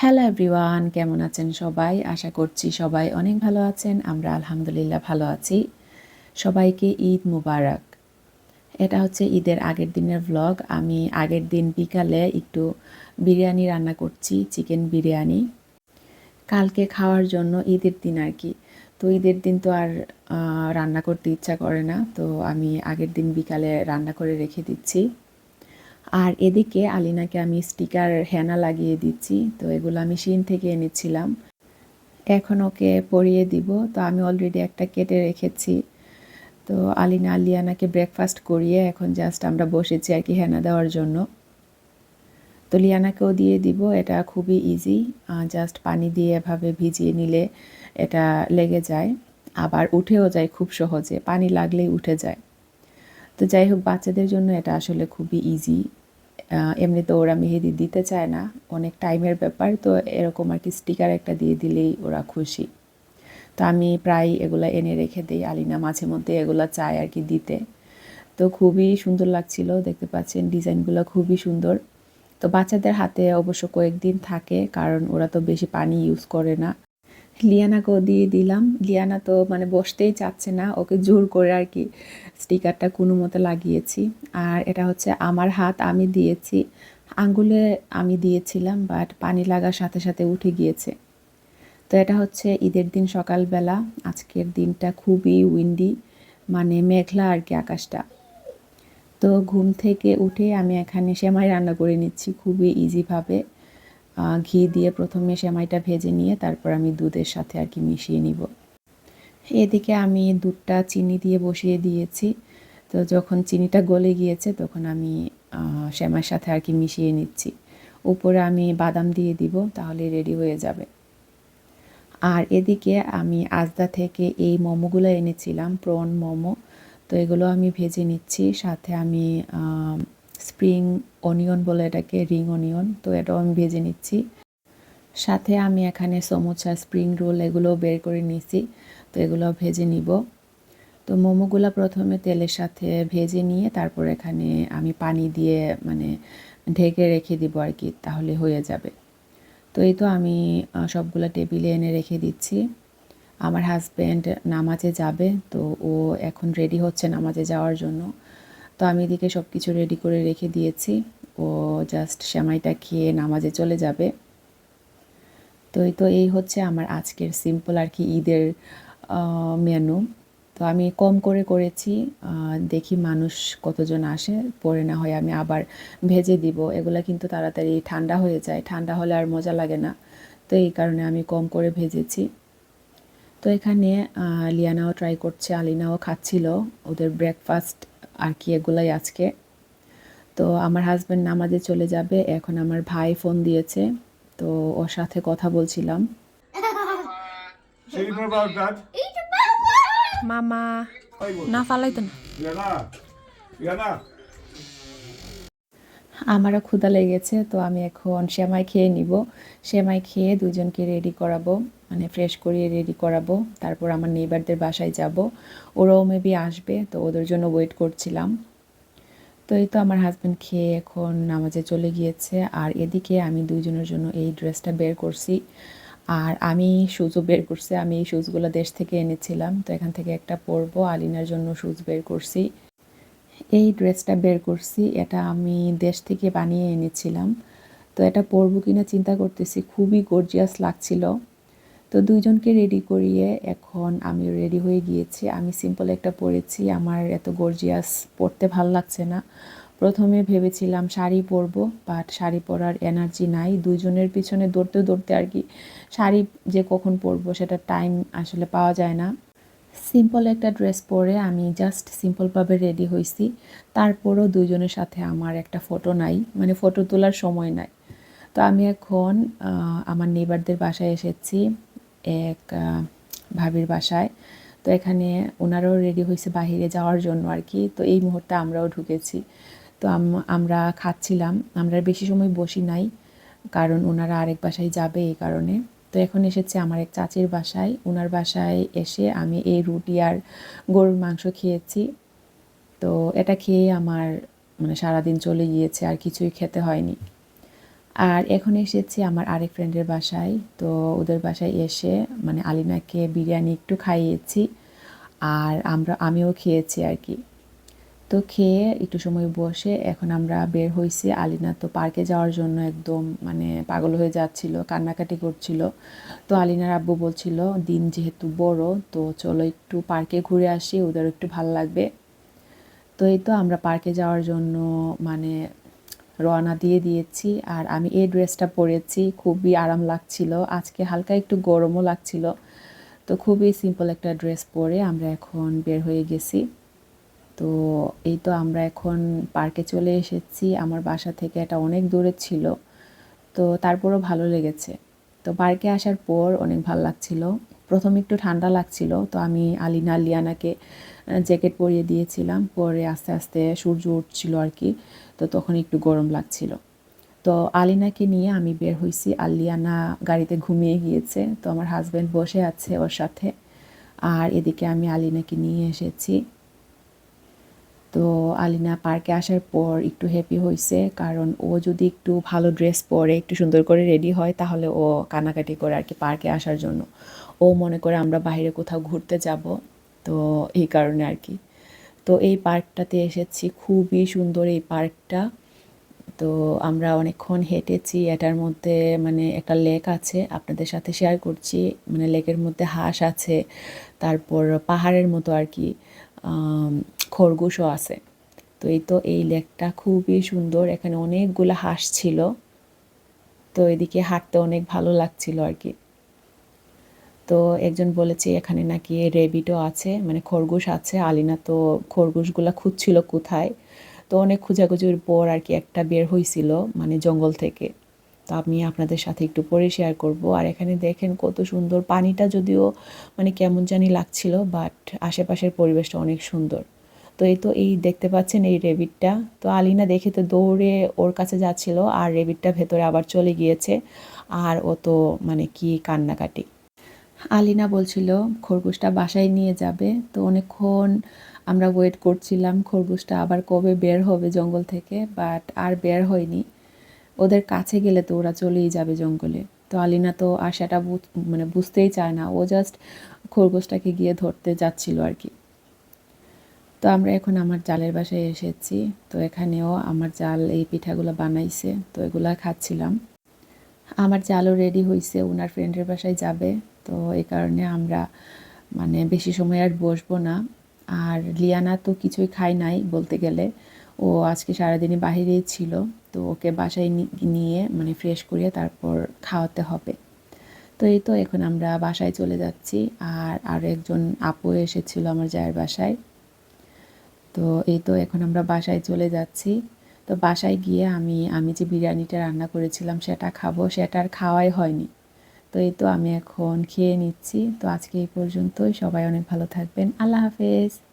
Hello everyone কেমন আছেন সবাই? আশা করছি সবাই অনেক ভালো আছেন। আমরা আলহামদুলিল্লাহ ভালো আছি। সবাইকে ঈদ মুবারক। এটা হচ্ছে ঈদের আগের দিনের ভ্লগ আমি আগের দিন বিকালে একটু বিরিয়ানি রান্না করছি, চিকেন বিরিয়ানি। কালকে খাওয়ার জন্য ঈদের দিন আর কি। তো ঈদের দিন তো আর রান্না করতে ইচ্ছা করে না। তো আমি আগের দিন বিকালে রান্না করে রেখে দিচ্ছি। আর এদিকে আলিনাকে আমি স্টিকার হেনা লাগিয়ে দিচ্ছি, তো এগুলো আমি শিন থেকে এনেছিলাম। এখন ওকে পরিয়ে দিব, তো আমি অলরেডি একটা কেটে রেখেছি। তো আলিনা আলিয়ানাকে ব্রেকফাস্ট করিয়ে এখন জাস্ট আমরা বসেছি আর কি হেনা দেওয়ার জন্য। তো লিয়ানাকেও দিয়ে দিব, এটা খুবই ইজি জাস্ট পানি দিয়ে এভাবে ভিজিয়ে নিলে এটা লেগে যায়। আবার উঠেও যায় খুব সহজে, পানি লাগলেই উঠে যায়। তো যাই হোক, বাচ্চাদের জন্য এটা আসলে খুবই ইজি এমনিতে ওরা মেহেদি দিতে চায় না, অনেক টাইমের ব্যাপার, তো এরকম আর কি স্টিকার একটা দিয়ে দিলেই ওরা খুশি। তো আমি প্রায় এগুলো এনে রেখে দিই, আলিনা মাঝে মধ্যে এগুলো চায় আর কি দিতে। তো খুবই সুন্দর লাগছিল, দেখতে পাচ্ছেন ডিজাইনগুলো খুবই সুন্দর। তো বাচ্চাদের হাতে অবশ্য কয়েকদিন থাকে, কারণ ওরা তো বেশি পানি ইউজ করে না। লিয়ানাকেও দিয়ে দিলাম, লিয়ানা তো মানে বসতেই চাচ্ছে না, ওকে জোর করে আর কি স্টিকারটা কোনো মতো লাগিয়েছি। আর এটা হচ্ছে, আমার হাত আমি দিয়েছি। আঙ্গুলে আমি দিয়েছিলাম বাট পানি লাগার সাথে সাথে উঠে গিয়েছে। তো এটা হচ্ছে ঈদের দিন সকালবেলা। আজকের দিনটা খুবই উইন্ডি মানে মেঘলা আর কি আকাশটা। তো ঘুম থেকে উঠে আমি এখানে সেমাই রান্না করে নিচ্ছি খুবই ইজিভাবে ঘি দিয়ে প্রথমে সেমাইটা ভেজে নিয়ে তারপর আমি দুধের সাথে আর কি মিশিয়ে নিব। এদিকে আমি দুধটা চিনি দিয়ে বসিয়ে দিয়েছি। তো যখন চিনিটা গলে গিয়েছে, তখন আমি শ্যামার সাথে আর কি মিশিয়ে নিচ্ছি। উপরে আমি বাদাম দিয়ে দিব, তাহলে রেডি হয়ে যাবে। আর এদিকে আমি আজদা থেকে এই মোমোগুলো এনেছিলাম, প্রন মোমো। তো এগুলো আমি ভেজে নিচ্ছি, সাথে আমি স্প্রিং অনিয়ন বলে এটাকে, রিং অনিয়ন, তো এটাও আমি ভেজে নিচ্ছি। সাথে আমি এখানে সমোসা, স্প্রিং রোল এগুলো বের করে নিয়েছি। তো এগুলো ভেজে নিব। তো মোমোগুলো প্রথমে তেলের সাথে ভেজে নিয়ে তারপর এখানে আমি পানি দিয়ে মানে ঢেকে রেখে দিব আর কি তাহলে হয়ে যাবে। তো এই তো আমি সবগুলো টেবিলে এনে রেখে দিচ্ছি। আমার হাজব্যান্ড নামাজে যাবে, তো ও এখন রেডি হচ্ছে নামাজে যাওয়ার জন্য। তো আমি এদিকে সব কিছু রেডি করে রেখে দিয়েছি। ও জাস্ট সেমাইটা খেয়ে নামাজে চলে যাবে। তো এই তো, এই হচ্ছে আমার আজকের সিম্পল আর কি ঈদের মেনু। তো আমি কম করে করেছি দেখি মানুষ কতজন আসে, পরে না হয় আমি আবার ভেজে দিব। এগুলা কিন্তু তাড়াতাড়ি ঠান্ডা হয়ে যায়, ঠান্ডা হলে আর মজা লাগে না। তো এই কারণে আমি কম করে ভেজেছি। তো এখানে লিয়ানাও ট্রাই করছে, আলিনাও খাচ্ছিল, ওদের ব্রেকফাস্ট আর কি এগুলাই আজকে। তো আমার হাজব্যান্ড নামাজে চলে যাবে, এখন আমার ভাই ফোন দিয়েছে, তো ওর সাথে কথা বলছিলাম। Sleep about that. মামা. না ফালাইতো না. আমারও ক্ষুধা লেগেছে তো আমি এখন সেমাই খেয়ে নিব। সেমাই খেয়ে দুজনকে রেডি করাবো মানে ফ্রেশ করিয়ে রেডি করাবো। তারপর আমার নেইবারদের বাসায় যাব। ওরাও মেবি আসবে তো ওদের জন্য ওয়েট করছিলাম। তো এই তো আমার হাজব্যান্ড খেয়ে এখন নামাজে চলে গিয়েছে। আর এদিকে আমি দুজনের জন্য এই ড্রেসটা বের করছি। আর আমি শুজও বের করছি। আমি এই শুজগুলো দেশ থেকে এনেছিলাম। তো এখান থেকে একটা পরবো। আলিনার জন্য শুজ বের করছি। এই ড্রেসটা বের করছি। এটা আমি দেশ থেকে বানিয়ে এনেছিলাম। তো এটা পরবো কিনা চিন্তা করতেছি। খুবই গর্জিয়াস লাগছিল। তো দুইজনকে রেডি করিয়ে এখন আমি রেডি হয়ে গিয়েছি। আমি সিম্পল একটা পরেছি। আমার এত গর্জিয়াস পরতে ভালো লাগছে না। প্রথমে ভেবেছিলাম শাড়ি পরবো বাট শাড়ি পরার এনার্জি নাই। দুজনের পিছনে দৌড়তে দৌড়তে আর কি শাড়ি যে কখন পরবো সেটা টাইম আসলে পাওয়া যায় না। সিম্পল একটা ড্রেস পরে আমি জাস্ট সিম্পলভাবে রেডি হয়েছি তারপরও দুজনের সাথে আমার একটা ফটো নাই মানে ফটো তোলার সময় নাই। তো আমি এখন আমার নেবারদের বাসায় এসেছি, এক ভাবির বাসায়। তো এখানে ওনারাও রেডি হয়েছে বাইরে যাওয়ার জন্য আর কি। তো এই মুহূর্তে আমরাও ঢুকেছি। তো আমরা খাচ্ছিলাম। আমরা বেশি সময় বসি নাই, কারণ ওনারা আরেক বাসায় যাবে এই কারণে। তো এখন এসেছে আমার এক চাচির বাসায়। ওনার বাসায় এসে আমি এই রুটি আর গরুর মাংস খেয়েছি। তো এটা খেয়ে আমার মানে সারাদিন চলে গিয়েছে, আর কিছুই খেতে হয়নি। আর এখন এসেছি আমার আরেক ফ্রেন্ডের বাসায়। তো ওদের বাসায় এসে মানে আলিনাকে বিরিয়ানি একটু খাইয়েছি, আর আমরা, আমিও খেয়েছি আর কি। তো খেয়ে একটু সময় বসে এখন আমরা বের হয়েছি আলিনা তো পার্কে যাওয়ার জন্য একদম মানে পাগল হয়ে যাচ্ছিল, কান্নাকাটি করছিল। তো আলিনার আব্বু বলছিল, দিন যেহেতু বড়, তো চলো একটু পার্কে ঘুরে আসি ওদের একটু ভালো লাগবে। তো এই তো আমরা পার্কে যাওয়ার জন্য মানে রওনা দিয়ে দিয়েছি। আর আমি এই ড্রেসটা পরেছি, খুবই আরাম লাগছিল। আজকে হালকা একটু গরমও লাগছিল। তো খুবই সিম্পল একটা ড্রেস পরে আমরা এখন বের হয়ে গেছি। তো এই তো আমরা এখন পার্কে চলে এসেছি। আমার বাসা থেকে এটা অনেক দূরে ছিল। তো তারপরও ভালো লেগেছে। তো পার্কে আসার পর অনেক ভালো লাগছিল। প্রথমে একটু ঠান্ডা লাগছিল। তো আমি আলিনা লিয়ানাকে জ্যাকেট পরিয়ে দিয়েছিলাম। পরে আস্তে আস্তে সূর্য উঠছিল আর কি। তো তখন একটু গরম লাগছিল। তো আলিনাকে নিয়ে আমি বের হয়েছি আর লিয়ানা গাড়িতে ঘুমিয়ে গিয়েছে। তো আমার হাজব্যান্ড বসে আছে ওর সাথে। আর এদিকে আমি আলিনাকে নিয়ে এসেছি। তো আলিনা পার্কে আসার পর একটু হ্যাপি হয়েছে কারণ ও যদি একটু ভালো ড্রেস পরে, একটু সুন্দর করে রেডি হয়, তাহলে ও কানাকাটি করে আর কি পার্কে আসার জন্য। ও মনে করে আমরা বাইরে কোথাও ঘুরতে যাব, তো এই কারণে আর কি তো এই পার্কটাতে এসেছি, খুবই সুন্দর এই পার্কটা। তো আমরা অনেকক্ষণ হেঁটেছি, এটার মধ্যে মানে একটা লেক আছে, আপনাদের সাথে শেয়ার করছি। মানে লেকের মধ্যে হাঁস আছে, তারপর পাহাড়ের মতো আর কি খরগোশও আছে। তো এই তো এই লেকটা খুবই সুন্দর, এখানে অনেকগুলো হাঁস ছিল। তো এদিকে হাঁটতে অনেক ভালো লাগছিল আর কি তো একজন বলেছে এখানে নাকি রেবিটও আছে মানে খরগোশ আছে। আলিনা তো খরগোশগুলা খুঁজছিল কোথায়। তো অনেক খোঁজাখুঁজির পর আর কি একটা বের হয়েছিল মানে জঙ্গল থেকে। তো আমি আপনাদের সাথে একটু পরে শেয়ার করব। আর এখানে দেখেন কত সুন্দর, পানিটা যদিও মানে কেমন জানি লাগছিল বাট আশেপাশের পরিবেশটা অনেক সুন্দর। তো এই তো এই দেখতে পাচ্ছেন এই রেবিটটা। তো আলিনা দেখে তো দৌড়ে ওর কাছে যাচ্ছিল আর রেবিটটা ভেতরে আবার চলে গিয়েছে আর ও তো মানে কি কান্নাকাটি। আলিনা বলছিল, খরগোশটা বাসায় নিয়ে যাবে। তো অনেকক্ষণ আমরা ওয়েট করছিলাম, খরগোশটা আবার কবে বের হবে জঙ্গল থেকে বাট আর বের হয়নি। ওদের কাছে গেলে তো ওরা চলেই যাবে জঙ্গলে। তো আলিনা তো বুঝ- মানে বুঝতেই চায় না। ও জাস্ট খরগোশটাকে গিয়ে ধরতে যাচ্ছিল আর কি। তো আমরা এখন আমার জালের বাসায় এসেছি। তো এখানেও আমার জাল এই পিঠাগুলো বানাইছে। তো এগুলা খাচ্ছিলাম। আমার জালও রেডি হয়েছে ওনার ফ্রেন্ডের বাসায় যাবে। তো এই কারণে আমরা মানে বেশি সময় আর বসবো না। আর লিয়ানা তো কিছুই খায় নাই বলতে গেলে। ও আজকে সারাদিনই বাহিরেই ছিল। তো ওকে বাসায় নিয়ে মানে ফ্রেশ করিয়ে তারপর খাওয়াতে হবে। তো এই তো এখন আমরা বাসায় চলে যাচ্ছি। আর আর একজন আপু এসেছিল আমার জায়ের বাসায়। তো এই তো এখন আমরা বাসায় চলে যাচ্ছি। তো বাসায় গিয়ে আমি আমি যে বিরিয়ানিটা রান্না করেছিলাম সেটা খাব, সেটা আর খাওয়াই হয়নি। তো এই তো আমি এখন খেয়ে নিচ্ছি। তো আজকে এই পর্যন্তই। সবাই অনেক ভালো থাকবেন। আল্লাহ হাফেজ।